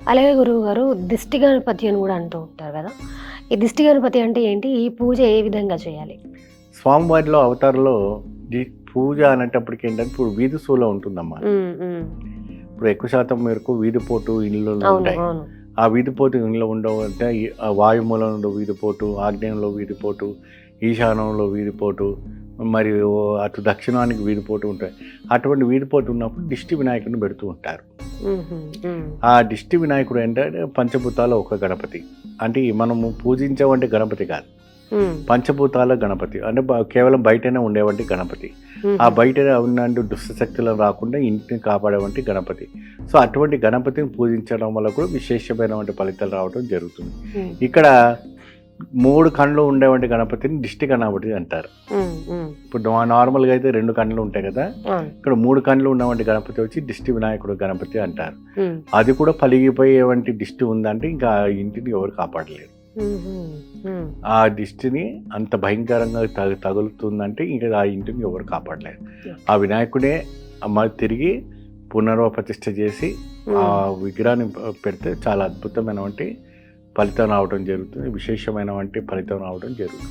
అలాగే గురువు గారు దిష్టి గణపతి అని కూడా అంటూ ఉంటారు కదా. ఈ దిష్టి గణపతి అంటే ఏంటి? ఈ పూజ ఏ విధంగా చేయాలి? స్వామివారిలో అవతారంలో పూజ అనేటప్పటికి ఏంటంటే ఇప్పుడు వీధి శూలం ఉంటుందమ్మా. ఇప్పుడు ఎక్కువ శాతం మేరకు వీధిపోటు ఇళ్ళు అవును ఉంటాయి. ఆ వీధిపోటు ఇంట్లో ఉండవు అంటే వాయుమూలంలో వీధిపోటు ఆగ్నేయంలో వీధిపోటు ఈశాన్యంలో వీధిపోటు మరియు అటు దక్షిణానికి వీధిపోటు ఉంటాయి. అటువంటి వీధిపోటు ఉన్నప్పుడు దిష్టి వినాయకుడిని పెడుతూ ఉంటారు. ఆ దిష్టి వినాయకుడు ఏంటంటే పంచభూతాల ఒక గణపతి. అంటే మనము పూజించేవంటి గణపతి కాదు. పంచభూతాల గణపతి. అంటే కేవలం బయటనే ఉండేవంటి గణపతి. ఆ బయట ఉన్నట్టు దుష్టశక్తులను రాకుండా ఇంటిని కాపాడేవంటి గణపతి. సో అటువంటి గణపతిని పూజించడం వల్ల కూడా విశేషమైనటువంటి ఫలితాలు రావడం జరుగుతుంది. ఇక్కడ మూడు కళ్ళు ఉండేవంటి గణపతిని దిష్టి గణపతి అంటారు. ఇప్పుడు నార్మల్గా అయితే రెండు కళ్ళు ఉంటాయి కదా. ఇక్కడ మూడు కళ్ళు ఉన్నవంటి గణపతి వచ్చి దిష్టి వినాయకుడు గణపతి అంటారు. అది కూడా పలిగిపోయేవంటి దిష్టి ఉందంటే ఇంకా ఆ ఇంటిని ఎవరు కాపాడలేరు. ఆ దిష్టిని అంత భయంకరంగా తగ- తగులుతుందంటే ఇంకా ఆ ఇంటిని ఎవరు కాపాడలేరు. ఆ వినాయకుడే అమ్మ తిరిగి పునర్వప్రతిష్ఠ చేసి ఆ విగ్రహాన్ని పెడితే చాలా అద్భుతమైనటువంటి ఫలితం రావడం జరుగుతుంది. విశేషమైన వంటి ఫలితం రావడం జరుగుతుంది.